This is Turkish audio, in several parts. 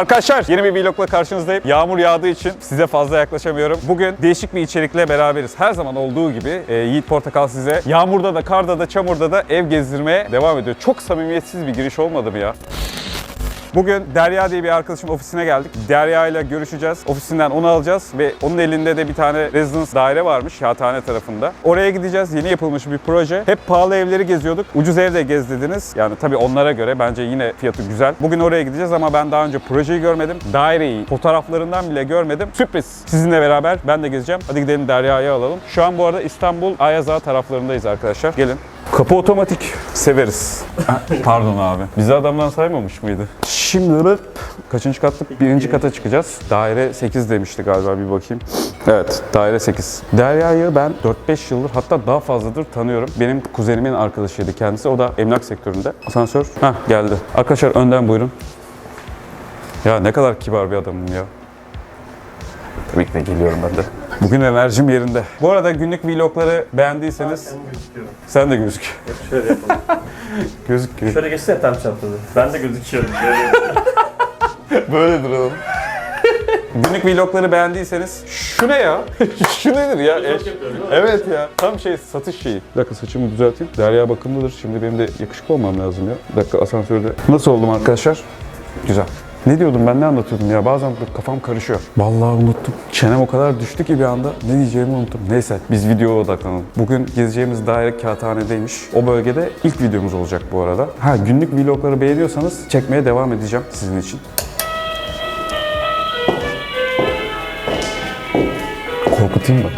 Arkadaşlar yeni bir vlogla karşınızdayım. Yağmur yağdığı için size fazla yaklaşamıyorum. Bugün değişik bir içerikle beraberiz. Her zaman olduğu gibi e, Yiğit Portakal size yağmurda da, karda da, çamurda da ev gezdirmeye devam ediyor. Çok samimiyetsiz bir giriş olmadı mı ya? Bugün Derya diye bir arkadaşım ofisine geldik. Derya ile görüşeceğiz. Ofisinden onu alacağız ve onun elinde de bir tane residence daire varmış Kağıthane tarafında. Oraya gideceğiz. Yeni yapılmış bir proje. Hep pahalı evleri geziyorduk. Ucuz ev de gez. Yani tabii onlara göre bence yine fiyatı güzel. Bugün oraya gideceğiz ama ben daha önce projeyi görmedim. Daireyi fotoğraflarından bile görmedim. Sürpriz. Sizinle beraber ben de gezeceğim. Hadi gidelim Derya'yı alalım. Şu an bu arada İstanbul Ayaza taraflarındayız arkadaşlar. Gelin. Kapı otomatik. Severiz. Ha, Pardon abi. Bizi adamdan saymamış mıydı? Şimdi rıp. Kaçıncı kattık? Birinci kata çıkacağız. Daire 8 demişti galiba bir bakayım. Evet, daire 8. Derya'yı ben 4-5 yıldır hatta daha fazladır tanıyorum. Benim kuzenimin arkadaşıydı kendisi. O da emlak sektöründe. Asansör. Hah geldi. Arkadaşlar önden buyurun. Ya ne kadar kibar bir adamım ya. Tabii ki de geliyorum ben de. Bugün enerjim yerinde. Bu arada günlük vlogları beğendiyseniz sen de gözük. Şöyle yapalım. Gözüküyor. Şöyle geçsene tam çaprazı. Ben de gözüküyorum. Böyle. Duralım. Günlük vlogları beğendiyseniz şu ne ya? şu nedir ya? Eş- evet ya. Tam şey satış şeyi. Bir dakika saçımı düzelteyim. Derya bakımlıdır. Şimdi benim de yakışıklı olmam lazım ya. Bir dakika asansörde. Nasıl oldum arkadaşlar? Güzel. Ne diyordum ben ne anlatıyordum ya bazen kafam karışıyor. Vallahi unuttum. Çenem o kadar düştü ki bir anda ne diyeceğimi unuttum. Neyse biz videoya odaklanalım. Bugün gezeceğimiz daire kağıthanedeymiş. O bölgede ilk videomuz olacak bu arada. Ha günlük vlogları beğeniyorsanız çekmeye devam edeceğim sizin için. Korkutayım mı?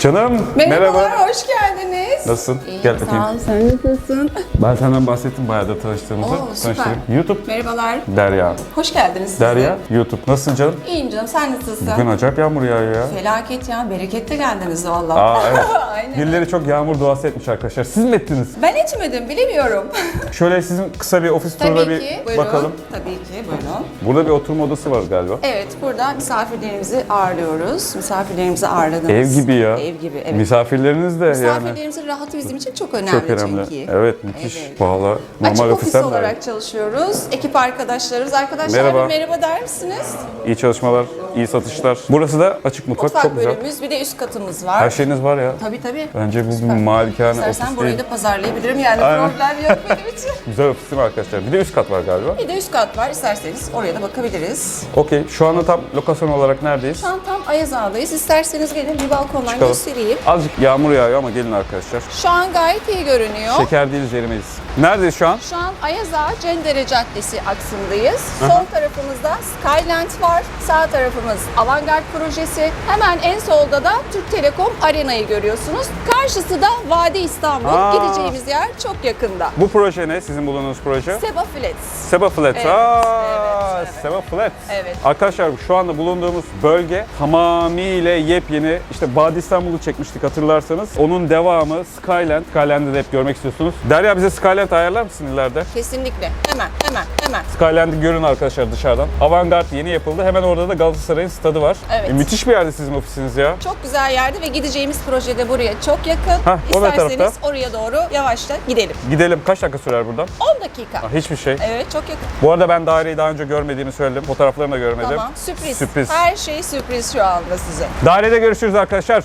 Canım Merhabalar, merhaba. hoş geldiniz. Nasılsın? İyiyim, Gel sağ bakayım. ol. Sen nasılsın? Ben senden bahsettim bayağı da tanıştığımızı. Oo, süper. Tanıştırayım. YouTube Merhabalar, Derya. hoş geldiniz siz Derya, de. YouTube. Nasılsın canım? İyiyim canım, sen nasılsın? Bugün acayip yağmur yağıyor ya. Felaket ya, berekette geldiniz valla. Aa evet. Aynen. Birileri çok yağmur duası etmiş arkadaşlar. Siz mi ettiniz? Ben etmedim, bilemiyorum. Şöyle sizin kısa bir ofis turuna Tabii bir ki, buyurun. bakalım. Tabii ki, buyurun. Burada bir oturma odası var galiba. Evet, burada misafirlerimizi ağırlıyoruz. Misafirlerimizi ağırladınız. Ev gibi ya. Ev gibi, evet. Misafirleriniz de yani Misafirlerimizin rahatı bizim için çok önemli, çok önemli. çünkü. Evet müthiş. Evet. Vallahi Açık normal ofis ofisten de olarak çalışıyoruz. Ekip arkadaşlarımız. Arkadaşlar Merhaba. bir merhaba der misiniz? iyi çalışmalar, iyi satışlar. Burası da açık mutfak, Mutfak çok güzel. bölümümüz, bir de üst katımız var. Her şeyiniz var ya. Tabii tabii. Bence bu bir malikane İstersen ofis burayı değil. da pazarlayabilirim yani Aynen. problem yok benim için. Güzel ofis değil mi arkadaşlar? Bir de üst kat var galiba. Bir de üst kat var isterseniz oraya da bakabiliriz. Okey. Şu anda tam lokasyon olarak neredeyiz? Şu an tam Ayaz Ağa'dayız. İsterseniz gelin bir balkondan Çıkalım. Göstereyim. Azıcık yağmur yağıyor ama gelin arkadaşlar. Şu an gayet iyi görünüyor. Şeker değiliz erimeyiz. Neredeyiz şu an? Şu an Ayaz Ağa Cendere Caddesi aksındayız. Sol tarafımızda Skyland var. Sağ tarafımız Avantgard projesi. Hemen en solda da Türk Telekom Arena'yı görüyorsunuz. Karşısı da Vadi İstanbul. Aa. Gideceğimiz yer çok yakında. Bu proje ne? Sizin bulunduğunuz proje? Seba Flats. Seba Flats. Evet, Aa, evet, evet. Seba Flats. Evet. Arkadaşlar şu anda bulunduğumuz bölge tamamıyla yepyeni. İşte Vadi İstanbul'u çekmiştik hatırlarsanız. Onun devamı Skyland. Skyland'ı da hep görmek istiyorsunuz. Derya bize Skyland ayarlar mısın ileride? Kesinlikle. Hemen, hemen, hemen. Skyland'ı görün arkadaşlar dışarıdan. Avantgard yeni yapıldı. Hemen orada da Galatasaray'ın stadı var. Evet. E, müthiş bir yerde sizin ofisiniz ya. Çok güzel yerde ve gideceğimiz projede buraya çok yakın. Hah, o ne İsterseniz tarafta? oraya doğru yavaşça gidelim. Gidelim. Kaç dakika sürer buradan? 10 dakika. Ha, hiçbir şey. Evet çok yakın. Bu arada ben daireyi daha önce görmediğimi söyledim. Fotoğraflarını da görmedim. Tamam. Sürpriz. Sürpriz. Her şey sürpriz şu anda size. Dairede görüşürüz arkadaşlar.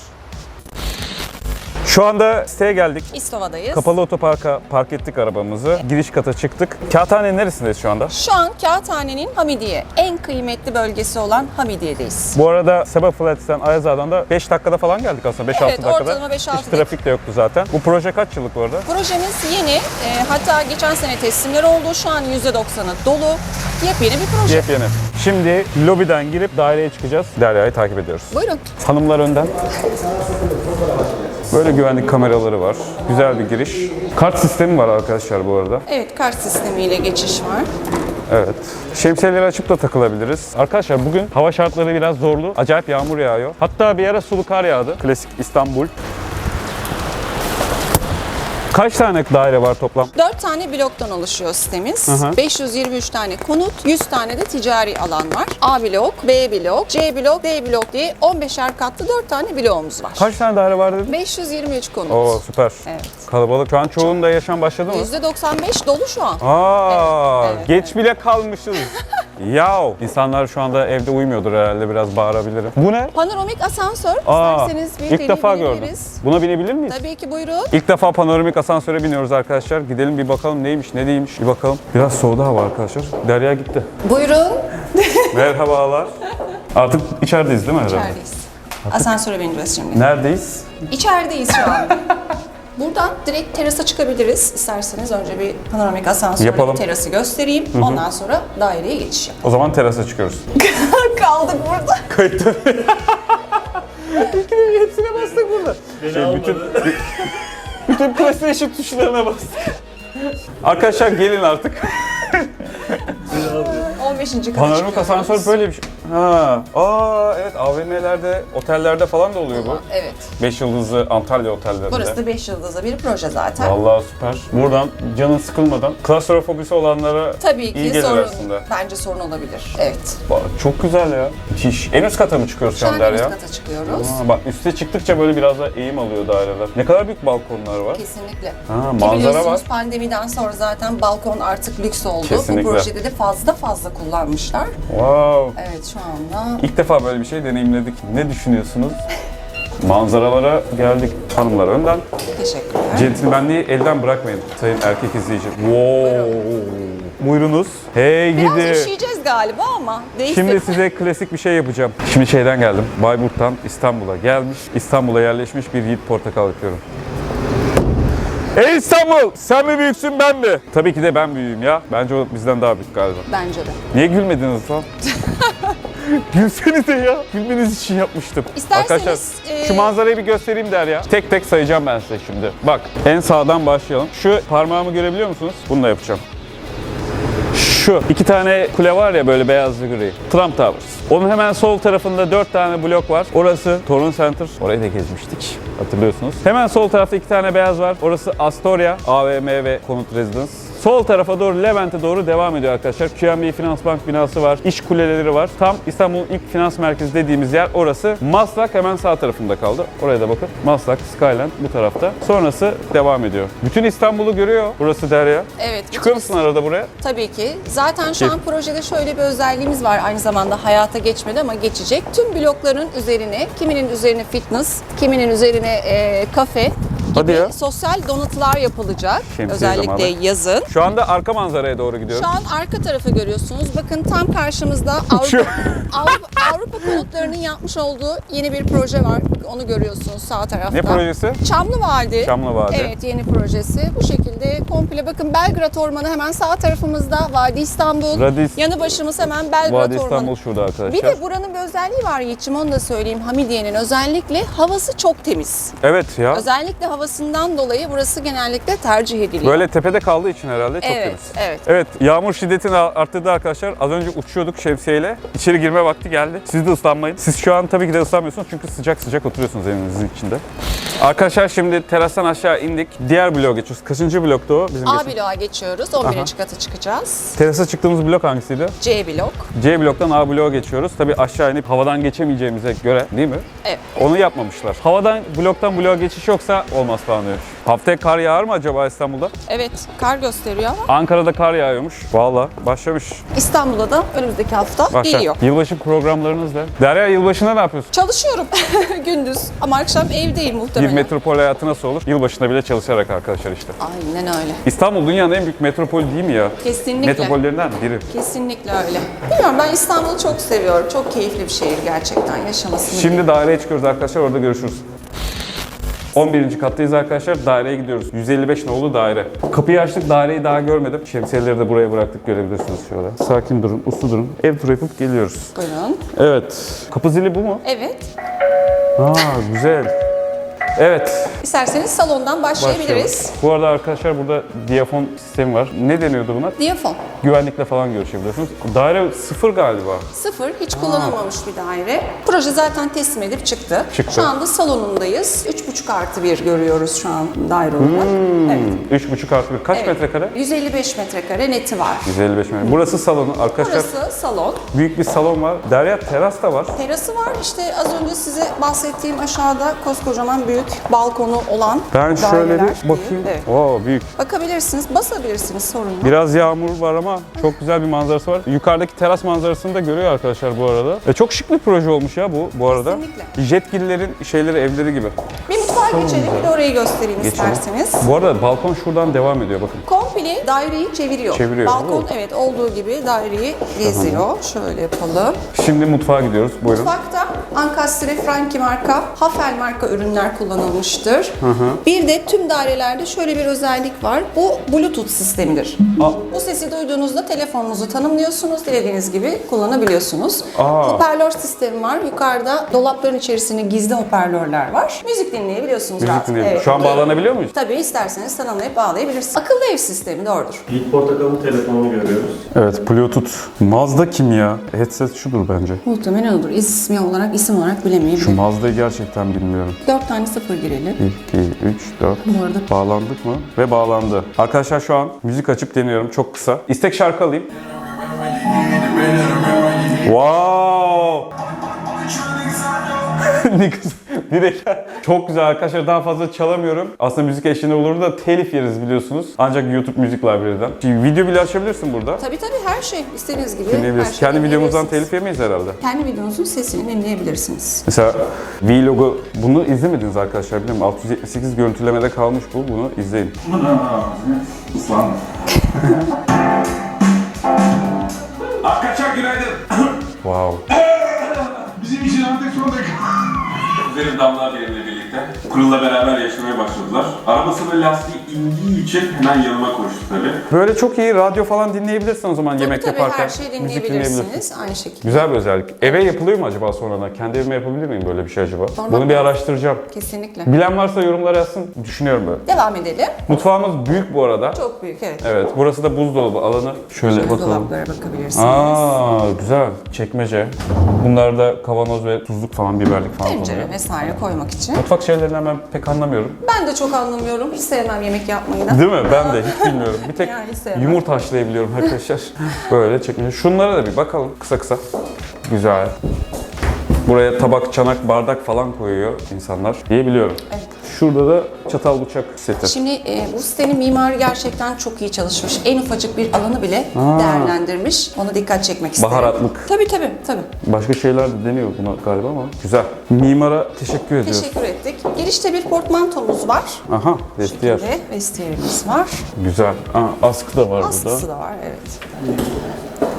Şu anda siteye geldik. İstova'dayız. Kapalı otoparka park ettik arabamızı. Giriş kata çıktık. Kağıthanenin neresindeyiz şu anda? Şu an Kağıthane'nin Hamidiye, en kıymetli bölgesi olan Hamidiye'deyiz. Bu arada Seba Flats'ten Ayazağa'dan da 5 dakikada falan geldik aslında. 5-6 Evet, dakikada. ortalama 5-6 Hiç trafik de yoktu zaten. Bu proje kaç yıllık bu arada? Projemiz yeni. Ee, hatta geçen sene teslimler oldu. Şu an %90'ı dolu. Yepyeni bir proje. Yepyeni. Şimdi lobiden girip daireye çıkacağız. Derya'yı takip ediyoruz. Buyurun. Hanımlar önden. Böyle güvenlik kameraları var. Güzel bir giriş. Kart sistemi var arkadaşlar bu arada. Evet, kart sistemiyle geçiş var. Evet. Şemsiyeleri açıp da takılabiliriz. Arkadaşlar bugün hava şartları biraz zorlu. Acayip yağmur yağıyor. Hatta bir ara sulu kar yağdı. Klasik İstanbul. Kaç tane daire var toplam? 4 tane bloktan oluşuyor sitemiz. hı. 523 tane konut, 100 tane de ticari alan var. A blok, B blok, C blok, D blok diye 15'er katlı 4 tane bloğumuz var. Kaç tane daire var dedin? 523 konut. Oo süper. Evet. Kalabalık. Şu an çoğunda yaşam başladı mı? %95 dolu şu an. Aa, Evet, evet, geç bile kalmışız. Yav. İnsanlar şu anda evde uyumuyordur herhalde biraz bağırabilirim. Bu ne? Panoramik asansör. Aa, İsterseniz bir ilk defa gördüm. deneyebiliriz. Buna binebilir miyiz? Tabii ki buyurun. İlk defa panoramik asansöre biniyoruz arkadaşlar. Gidelim bir bakalım neymiş, ne değilmiş. Bir bakalım. Biraz soğudu hava arkadaşlar. Derya gitti. Buyurun. Merhabalar. Artık içerideyiz değil mi herhalde? İçerideyiz. Asansöre bineceğiz şimdi. Neredeyiz? İçerideyiz şu an. Buradan direkt terasa çıkabiliriz. İsterseniz önce bir panoramik asansörle Yapalım. terası göstereyim. Ondan sonra daireye geçiş yapalım. O zaman terasa çıkıyoruz. Kaldık burada. Kayıtta. İkinin hepsine bastık burada. Beni Şey, almadı. bütün, bütün PlayStation tuşlarına bastık. Arkadaşlar gelin artık. Beni aldı. 15. kata Panoramik çıkıyoruz. asansör böyle bir şey. Ha. Aa evet AVM'lerde, otellerde falan da oluyor bu. Evet. 5 yıldızlı Antalya otellerinde. Burası da 5 yıldızlı bir proje zaten. Vallahi süper. Buradan canın sıkılmadan klostrofobisi olanlara Tabii iyi ki gelir sorun. aslında. Bence sorun olabilir. Evet. Bak, Çok güzel ya. Müthiş. En üst kata mı çıkıyoruz şu Şu an en üst kata çıkıyoruz. Aa, bak üste çıktıkça böyle biraz da eğim alıyor daireler. Ne kadar büyük balkonlar var. Kesinlikle. Ha, Ki manzara biliyorsunuz var. pandemiden sonra zaten balkon artık lüks oldu. Kesinlikle. Bu projede de fazla fazla kullanmışlar. Wow. Evet şu anda İlk defa böyle bir şey deneyimledik. Ne düşünüyorsunuz? Manzaralara geldik hanımlar önden. teşekkürler. Centilmenliği elden bırakmayın sayın erkek izleyici. Wow. Buyurunuz. Hey Biraz gidi. üşüyeceğiz galiba ama değişti. Şimdi size klasik bir şey yapacağım. Şimdi şeyden geldim. Bayburt'tan İstanbul'a gelmiş. İstanbul'a yerleşmiş bir Yiğit Portakal yapıyorum. Ey İstanbul! Sen mi büyüksün ben mi? Tabii ki de ben büyüğüm ya. Bence o bizden daha büyük galiba. Bence de. Niye gülmediniz lan? Gülsenize ya. Gülmeniz için yapmıştım. İsterseniz, Arkadaşlar e, şu manzarayı bir göstereyim der ya. Tek tek sayacağım ben size şimdi. Bak en sağdan başlayalım. Şu parmağımı görebiliyor musunuz? Bunu da yapacağım. Şu iki tane kule var ya böyle beyazlı gri. Trump Towers. Onun hemen sol tarafında dört tane blok var. Orası Torun Center. Orayı da gezmiştik. Hatırlıyorsunuz. Hemen sol tarafta iki tane beyaz var. Orası Astoria, AVM ve Konut Residence. Sol tarafa doğru Levent'e doğru devam ediyor arkadaşlar. QNB Finans Bank binası var. İş kuleleri var. Tam İstanbul'un ilk finans merkezi dediğimiz yer orası. Maslak hemen sağ tarafında kaldı. Oraya da bakın. Maslak, Skyland bu tarafta. Sonrası devam ediyor. Bütün İstanbul'u görüyor burası Derya. Evet. Çıkıyor bütün- musun arada buraya? Tabii ki. Zaten şu an projede şöyle bir özelliğimiz var. Aynı zamanda hayata geçmedi ama geçecek. Tüm blokların üzerine, kiminin üzerine fitness, kiminin üzerine e, kafe Hadi gibi ya. sosyal donatılar yapılacak. Şemsiye Özellikle zamanı. yazın. Şu anda arka manzaraya doğru gidiyoruz. Şu an arka tarafı görüyorsunuz. Bakın tam karşımızda. Avrupa, Avrupa, Avrupa konutlarının yapmış olduğu yeni bir proje var. Onu görüyorsunuz sağ tarafta. Ne projesi? Çamlı Vadi. Çamlı Vadi. Evet yeni projesi. Bu şekilde komple bakın Belgrad Ormanı hemen sağ tarafımızda. Vadi İstanbul. Radis- Yanı başımız hemen Belgrad Vadi Ormanı. İstanbul şurada arkadaşlar. Bir de buranın bir özelliği var Yiğit'ciğim onu da söyleyeyim. Hamidiye'nin özellikle havası çok temiz. Evet ya. Özellikle havasından dolayı burası genellikle tercih ediliyor. Böyle tepede kaldığı için herhalde çok Evet, temiz. evet. Evet, yağmur şiddetini arttırdı arkadaşlar. Az önce uçuyorduk şemsiyeyle. İçeri girme vakti geldi. Siz de ıslanmayın. Siz şu an tabii ki de ıslanmıyorsunuz çünkü sıcak sıcak oturuyorsunuz evinizin içinde. Arkadaşlar şimdi terastan aşağı indik. Diğer bloğa geçiyoruz. Kaçıncı blokta o? Bizim A geçen- bloğa geçiyoruz. 11. Aha. kata çıkacağız. Terasa çıktığımız blok hangisiydi? C blok. C bloktan A bloğa geçiyoruz. Tabii aşağı inip havadan geçemeyeceğimize göre değil mi? Evet. Onu yapmamışlar. Havadan bloktan bloğa geçiş yoksa olmaz falan diyor. Haftaya kar yağar mı acaba İstanbul'da? Evet, kar gösteriyor ama Ankara'da kar yağıyormuş. Valla başlamış. İstanbul'da da önümüzdeki hafta Başla. geliyor. Yılbaşı programlarınız ne? Derya yılbaşında ne yapıyorsun? Çalışıyorum gündüz ama akşam evdeyim Bir muhtemelen. metropol hayatı nasıl olur? Yılbaşında bile çalışarak arkadaşlar işte. Aynen öyle. İstanbul dünyanın en büyük metropolü değil mi ya? Kesinlikle. Metropollerinden biri. Kesinlikle öyle. Bilmiyorum ben İstanbul'u çok seviyorum. Çok keyifli bir şehir gerçekten yaşamasını. Şimdi daireye çıkıyoruz arkadaşlar orada görüşürüz. 11. kattayız arkadaşlar. Daireye gidiyoruz. 155 nolu daire. Kapıyı açtık. Daireyi daha görmedim. Şemsiyeleri de buraya bıraktık. Görebilirsiniz şöyle. Sakin durun, uslu durun. Ev turu yapıp geliyoruz. Buyurun. Evet. Kapı zili bu mu? Evet. Aa güzel. Evet. İsterseniz salondan başlayabiliriz. Bu arada arkadaşlar burada diyafon sistemi var. Ne deniyordu buna? Diyafon. Güvenlikle falan görüşebiliyorsunuz. Daire sıfır galiba. Sıfır, hiç kullanılmamış bir daire. Proje zaten teslim edip çıktı. Çıktı. Şu anda salonundayız. 3,5 artı 1 görüyoruz şu an daire olarak. Evet. 3,5 artı 1. Kaç Evet. metrekare? 155 metrekare neti var. 155 metre. Burası salonu. Arkadaşlar Burası salon. büyük bir salon var. Derya teras da var. Terası var. İşte az önce size bahsettiğim aşağıda koskocaman büyük balkonu olan Ben şöyle daireler bir bakayım. Evet. Oo büyük. Bakabilirsiniz, basabilirsiniz sorun yok. Biraz yağmur var ama çok güzel bir manzarası var. Yukarıdaki teras manzarasını da görüyor arkadaşlar bu arada. E, çok şık bir proje olmuş ya bu bu arada. Kesinlikle. Jetgillerin şeyleri, evleri gibi. Bir mutfağa geçelim. Bir de orayı göstereyim Geçelim. isterseniz. Bu arada balkon şuradan devam ediyor bakın. Komple daireyi çeviriyor. Çeviriyor, Balkon mi? evet olduğu gibi daireyi geziyor. Şöyle yapalım. Şimdi mutfağa gidiyoruz. Buyurun. Mutfakta Ankastre Franki marka, Hafel marka ürünler kullanılmıştır. Bir de tüm dairelerde şöyle bir özellik var. Bu Bluetooth sistemidir. Aa. Bu sesi duyduğunuzda telefonunuzu tanımlıyorsunuz. Dilediğiniz gibi kullanabiliyorsunuz. Aa. Hoparlör sistemi var. Yukarıda dolapların içerisinde gizli hoparlörler var. Müzik dinleyebiliyorsunuz Müzik rahat. dinleyelim. Evet. Şu an bağlanabiliyor muyuz? Tabii isterseniz tanımlayıp bağlayabilirsiniz. Akıllı ev sistemi doğrudur. Yiğit Portakal'ın telefonunu görüyoruz. Evet, Bluetooth. Mazda kim ya? Headset şudur bence. Muhtemelen odur. İsmi olarak, isim olarak bilemeyebilirim. Şu Mazda'yı gerçekten bilmiyorum. 4 tane sıfır girelim. 2, 3, 4. Bu arada Bağlandık mı? Ve bağlandı. Arkadaşlar şu an müzik açıp deniyorum çok kısa. İstek şarkı alayım. Wow! Bir dakika. Çok güzel arkadaşlar daha fazla çalamıyorum. Aslında müzik eşliğinde olur da telif yeriz biliyorsunuz. Ancak YouTube Müzik Library'den. Şimdi video bile açabilirsin burada. Tabii tabii her şey istediğiniz gibi. Dinleyebilirsin. her şeyi Kendi videomuzdan telif yemeyiz herhalde. Kendi videonuzun sesini dinleyebilirsiniz. Mesela Vlog'u bunu izlemediniz arkadaşlar biliyor musun? 678 görüntülemede kalmış bu. Bunu izleyin. Arkadaşlar günaydın. Wow. Kuzenim Damla benimle Pırıl'la beraber yaşamaya başladılar. Arabasının lastiği indiği için hemen yanıma koştu tabii. Böyle çok iyi radyo falan dinleyebilirsin o zaman Tabii yemek tabii yaparken. her şeyi dinleyebilirsiniz. Aynı şekilde. Güzel bir özellik. Eve yapılıyor mu acaba sonradan? Kendi evime yapabilir miyim böyle bir şey acaba? Sonra- Bunu bir araştıracağım. Kesinlikle. Bilen varsa yorumlara yazsın. Düşünüyorum böyle. Devam edelim. Mutfağımız büyük bu arada. Çok büyük evet. Evet. Burası da buzdolabı alanı. Şöyle bakalım. Dolaplara bakabilirsiniz. Aa güzel. Çekmece. Bunlar da kavanoz ve tuzluk falan, biberlik falan Tencere konuyor. vesaire koymak için. Mutfak şeylerinden ben pek anlamıyorum. Ben de çok anlamıyorum. Hiç sevmem yemek yapmayı da. Değil mi? Ben de hiç bilmiyorum. Bir tek Yani yumurta haşlayabiliyorum arkadaşlar. Böyle çekmece. Şunlara da bir bakalım kısa kısa. Güzel. Buraya tabak, çanak, bardak falan koyuyor insanlar diye biliyorum. Evet. Şurada da çatal bıçak seti. Şimdi e, bu sitenin mimarı gerçekten çok iyi çalışmış. En ufacık bir alanı bile değerlendirmiş. Ona dikkat çekmek isterim. Baharatlık. Tabii tabii tabii. Başka şeyler de deniyor buna galiba ama güzel. Mimara teşekkür ediyoruz. Teşekkür ettik. Girişte bir portmantomuz var. Aha, vestiyer. Ve vestiyerimiz var. Güzel. Aa, askı da var Askısı burada. da var evet.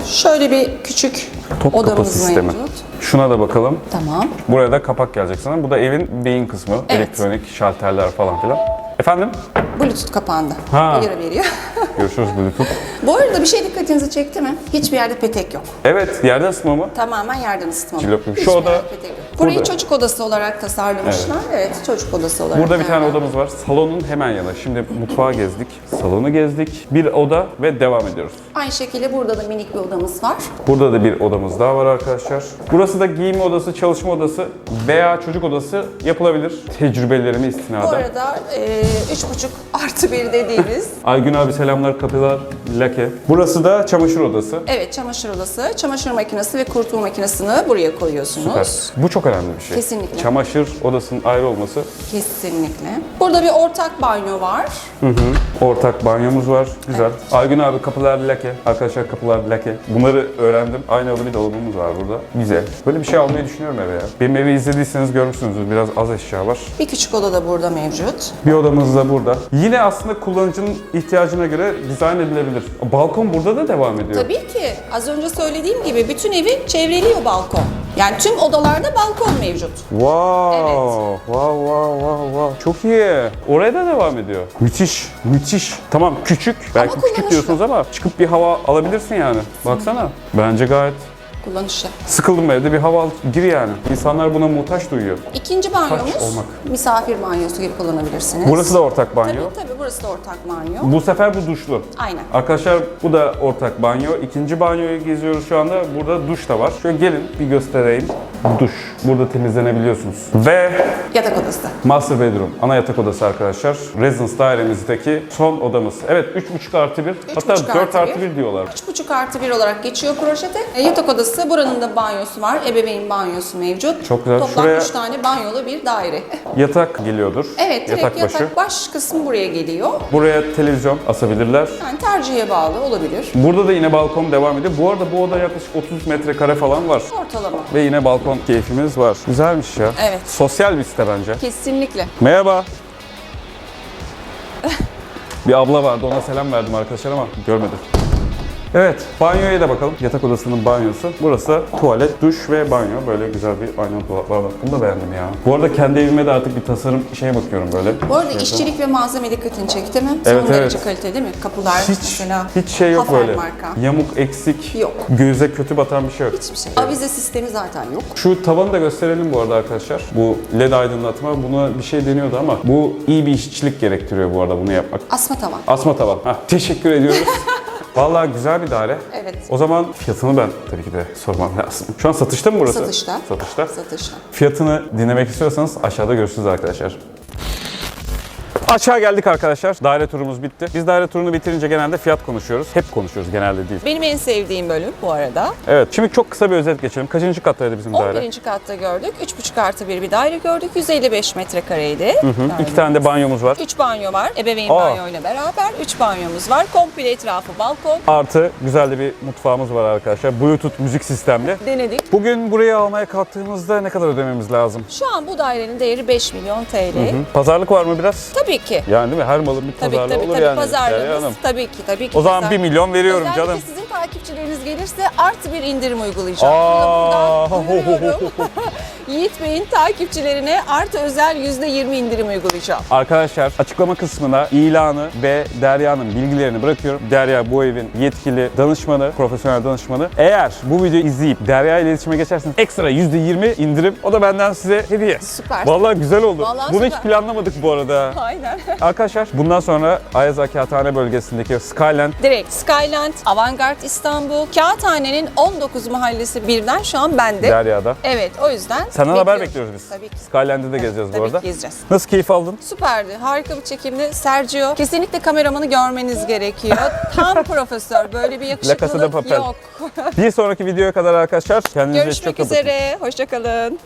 Şöyle bir küçük Top kapı odamız sistemi. mevcut. Şuna da bakalım. Tamam. Buraya da kapak gelecek sana. Bu da evin beyin kısmı. Evet. Elektronik şalterler falan filan. Efendim? Bluetooth kapağında. Ha. Uyarı veriyor. Görüşürüz Bluetooth. Bu arada bir şey dikkatinizi çekti mi? Hiçbir yerde petek yok. Evet, yerde ısıtma mı? Tamamen yerden ısıtmalı. Cillop gibi. Şu Hiçbir oda yerde petek yok. Burayı burada. çocuk odası olarak tasarlamışlar. Evet, çocuk odası olarak. Burada bir tane yani. odamız var. Salonun hemen yanı. Şimdi mutfağı gezdik. Salonu gezdik. Bir oda ve devam ediyoruz. Aynı şekilde burada da minik bir odamız var. Burada da bir odamız daha var arkadaşlar. Burası da giyinme odası, çalışma odası veya çocuk odası yapılabilir. Tecrübelerime Bu istinaden. arada e, üç buçuk artı bir dediğimiz Aygün abi selamlar, kapılar lake. Burası da çamaşır odası. evet çamaşır odası, çamaşır makinesi ve kurutma makinesini buraya koyuyorsunuz. Süper. Bu çok önemli bir şey. Kesinlikle. Çamaşır odasının ayrı olması. Kesinlikle. Burada bir ortak banyo var. Hı hı. Ortak banyomuz var. Güzel. Aygün abi kapılar lake. Arkadaşlar kapılar lake. Bunları öğrendim. Aynı alı bir dolabımız var burada. Güzel. Böyle bir şey almayı düşünüyorum eve ya. Benim evi izlediyseniz görmüşsünüzdür. Biraz az eşya var. Bir küçük oda da burada mevcut. Bir odamız da burada. Yine aslında kullanıcının ihtiyacına göre dizayn edilebilir. Balkon burada da devam ediyor. Tabii ki az önce söylediğim gibi bütün evi çevreliyor balkon. Yani tüm odalarda balkon mevcut. Wow. Evet. Wow, wow, wow, wow. Çok iyi. Oraya da devam ediyor. Müthiş, müthiş. Tamam küçük. Belki küçük kullanışlı. diyorsunuz ama çıkıp bir hava alabilirsin yani. Baksana. Bence gayet Kullanışlı. sıkıldım evde bir hava al, gir yani. İnsanlar buna muhtaç duyuyor. İkinci banyomuz olmak. misafir banyosu gibi kullanabilirsiniz. Burası da ortak banyo. Tabii tabii burası da ortak banyo. Bu sefer bu duşlu. Aynen. Arkadaşlar bu da ortak banyo. İkinci banyoyu geziyoruz şu anda. Burada duş da var. Şöyle gelin bir göstereyim. Duş. Burada temizlenebiliyorsunuz. Ve Yatak odası. Master Bedroom, ana yatak odası arkadaşlar. Residence dairemizdeki son odamız. Evet 3.5 artı 1. Hatta 3,5 4 artı artı bir. 1 diyorlar. 3,5 artı 1 olarak geçiyor projede. E, yatak odası burası. Buranın da banyosu var. Ebeveyn banyosu mevcut. Çok güzel. Toplam Şuraya- 3 tane banyolu bir daire. Yatak geliyordur. Evet, direkt yatak yatak, başı. baş kısmı buraya geliyor. Buraya televizyon asabilirler. Yani tercihe bağlı olabilir. Burada da yine balkon devam ediyor. Bu arada bu oda yaklaşık 30 metrekare falan var. Ortalama. Ve yine balkon keyfimiz var. Güzelmiş ya. Evet. Sosyal bir site bence. Kesinlikle. Merhaba. bir abla vardı ona selam verdim arkadaşlar ama görmedi. Evet, banyoya da bakalım. Yatak odasının banyosu. Burası tuvalet, duş ve banyo. Böyle güzel bir aynalı dolaplar var. Bunu da beğendim ya. Bu arada kendi evime de artık bir tasarım şeye bakıyorum böyle. Bu arada Şey işçilik ve malzeme dikkatini çekti mi? Evet, Son derece evet. kaliteli değil mi? Kapılar Hiç, mesela. hiç şey yok Hafer böyle. marka. Yamuk, eksik, Yok. göze kötü batan bir şey yok. Hiçbir şey. Avize sistemi zaten yok. Şu tavanı da gösterelim bu arada arkadaşlar. Bu led aydınlatma buna bir şey deniyordu ama bu iyi bir işçilik gerektiriyor bu arada bunu yapmak. Asma tavan. Asma tavan. Hah, teşekkür ediyoruz. Vallahi güzel bir daire. Evet. O zaman fiyatını ben tabii ki de sormam lazım. Şu an satışta mı burası? Satışta. Satışta. Satışta. Fiyatını dinlemek istiyorsanız aşağıda görüşürüz arkadaşlar. Aşağı geldik arkadaşlar. Daire turumuz bitti. Biz daire turunu bitirince genelde fiyat konuşuyoruz. Hep konuşuyoruz genelde değil. Benim en sevdiğim bölüm bu arada. Evet. Şimdi çok kısa bir özet geçelim. Kaçıncı kattaydı bizim daire? 11. katta gördük. 3,5 artı bir bir daire gördük. 155 metrekareydi. Hı, İki tane de banyomuz var. 3 banyo var. Ebeveyn Aa. banyoyla beraber 3 banyomuz var. Komple etrafı balkon. Artı güzel de bir mutfağımız var arkadaşlar. Bluetooth müzik sistemli. Denedik. Bugün buraya almaya kalktığımızda ne kadar ödememiz lazım? Şu an bu dairenin değeri 5 milyon TL. Hı. Pazarlık var mı biraz? Tabii ki. Yani değil mi? Her malın bir Tabii pazarlığı tabii olur tabii yani. pazarlığımız Derya Hanım. tabii ki tabii ki. O zaman pazar- 1 milyon veriyorum Özellikle canım. sizin takipçileriniz gelirse artı bir indirim uygulayacağım. Aa, Bunu buradan. Yiğit Bey'in takipçilerine artı özel %20 indirim uygulayacağım. Arkadaşlar açıklama kısmına ilanı ve Derya'nın bilgilerini bırakıyorum. Derya bu evin yetkili danışmanı, profesyonel danışmanı. Eğer bu videoyu izleyip Derya ile iletişime geçerseniz ekstra %20 indirim. O da benden size hediye. Süper. Vallahi güzel oldu. Vallahi Bunu hiç süper. planlamadık bu arada. Aynen. Arkadaşlar bundan sonra Ayazğa Kağıthane bölgesindeki Skyland Direkt Skyland, Avantgard İstanbul, Kağıthane'nin 19 mahallesi birden şu an bende. Derya'da. Evet o yüzden Senden haber bekliyoruz. bekliyoruz biz. Tabii ki. Skyland'de de gezeceğiz bu Tabii arada. ki gezeceğiz. Nasıl keyif aldın? Süperdi. Harika bir çekimdi. Sergio. Kesinlikle kameramanı görmeniz gerekiyor. Tam profesör. Böyle bir yakışıklılık yok. Bir sonraki videoya kadar arkadaşlar kendinize Görüşmek çok iyi bakın. üzere. Hoşçakalın.